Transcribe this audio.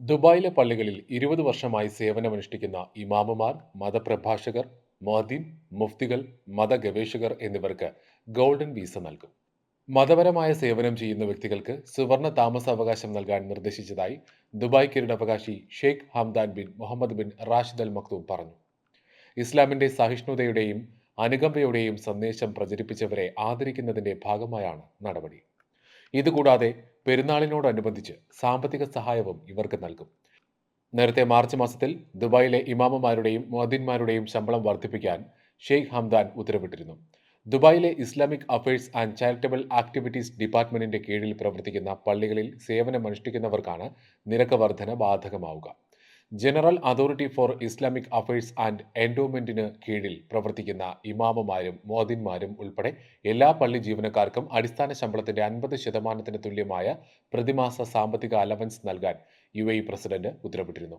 ദുബായിലെ പള്ളികളിൽ ഇരുപത് വർഷമായി സേവനമനുഷ്ഠിക്കുന്ന ഇമാമുമാർ മതപ്രഭാഷകർ മോദീൻ മുഫ്തികൾ മതഗവേഷകർ എന്നിവർക്ക് ഗോൾഡൻ വീസ നൽകും. മതപരമായ സേവനം ചെയ്യുന്ന വ്യക്തികൾക്ക് സുവർണ താമസാവകാശം നൽകാൻ നിർദ്ദേശിച്ചതായി ദുബായ് കിരീടാവകാശി Sheikh Hamdan bin Mohammed bin Rashid Al Maktoum പറഞ്ഞു. ഇസ്ലാമിന്റെ സഹിഷ്ണുതയുടെയും അനുകമ്പയുടെയും സന്ദേശം പ്രചരിപ്പിച്ചവരെ ആദരിക്കുന്നതിന്റെ ഭാഗമായാണ് നടപടി. ഇതുകൂടാതെ പെരുന്നാളിനോടനുബന്ധിച്ച് സാമ്പത്തിക സഹായവും ഇവർക്ക് നൽകും. നേരത്തെ മാർച്ച് മാസത്തിൽ ദുബായിലെ ഇമാമമാരുടെയും മുഅദ്ദിന്മാരുടെയും ശമ്പളം വർദ്ധിപ്പിക്കാൻ ഷെയ്ഖ് ഹംദാൻ ഉത്തരവിട്ടിരുന്നു. ദുബായിലെ Islamic affairs and charitable activities ഡിപ്പാർട്ട്മെന്റിന്റെ കീഴിൽ പ്രവർത്തിക്കുന്ന പള്ളികളിൽ സേവനമനുഷ്ഠിക്കുന്നവർക്കാണ് നിരക്ക് വർധന ബാധകമാവുക. General authority for Islamic affairs and എൻഡോമെന്റിന് കീഴിൽ പ്രവർത്തിക്കുന്ന ഇമാമമാരും മോദിന്മാരും ഉൾപ്പെടെ എല്ലാ പള്ളി ജീവനക്കാർക്കും അടിസ്ഥാന ശമ്പളത്തിന്റെ അൻപത് ശതമാനത്തിന് തുല്യമായ പ്രതിമാസ സാമ്പത്തിക അലവൻസ് നൽകാൻ യു പ്രസിഡന്റ് ഉത്തരവിട്ടിരുന്നു.